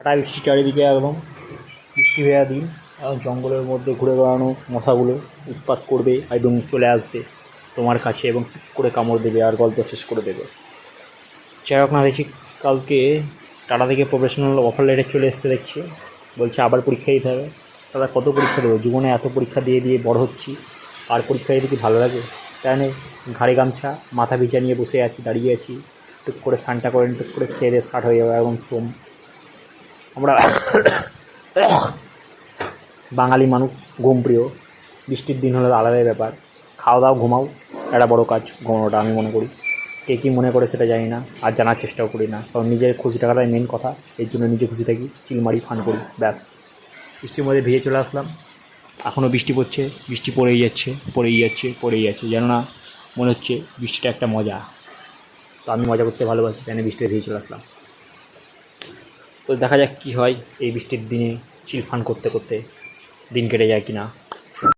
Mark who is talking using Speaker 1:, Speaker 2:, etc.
Speaker 1: কাটা বৃষ্টি চারিদিকে একদম বৃষ্টি হয়ে দিন এখন জঙ্গলের মধ্যে ঘুরে বেড়ানো মশাগুলো উৎপাত করবে এবং চলে আসবে তোমার কাছে এবং করে কামড় দেবে, আর গল্প শেষ করে দেবে। যাই হোক না, দেখি কালকে টাটা থেকে প্রফেশনাল অফার লেটার চলে এসছে, দেখছি। বলছে আবার পরীক্ষা দিতে হবে। তারা কত পরীক্ষা দেবো? জীবনে এত পরীক্ষা দিয়ে দিয়ে বড় হচ্ছি। আর পরীক্ষা দিতে কি ভালো লাগে? তাই না? ঘাড়ে গামছা, মাথা ভিজা নিয়ে বসে আছি, দাঁড়িয়ে আছি। টুক করে স্নানটা করেন, টুক করে খেয়ে দিয়ে স্টার্ট হয়ে যাবে এবং সোম আমরা বাঙালি মানুষ ঘুম প্রিয় বৃষ্টির দিন হলে আলাদাই ব্যাপার। খাওয়া দাওয়া, ঘুমাও, একটা বড় কাজ, ঘুমানোটা আমি মনে করি। কে কী মনে করে সেটা জানি না, আর জানার চেষ্টাও করি না। কারণ নিজের খুশি টাকাটাই মেন কথা, এর জন্য নিজে খুশি থাকি চিল মারি ফান করি, ব্যাস। বৃষ্টির মধ্যে ভিজে চলে আসলাম। এখনও বৃষ্টি পড়ছে, বৃষ্টি পড়েই যাচ্ছে পড়েই যাচ্ছে পড়েই যাচ্ছে। যেন না মনে হচ্ছে বৃষ্টিটা একটা মজা। তো আমি মজা করতে ভালোবাসি, তাই বৃষ্টিতে ভিজে চলে আসলাম। তো দেখা যাক কি হয় এই বৃষ্টির দিনে চিল ফান করতে করতে দিন কেটে যায় কি না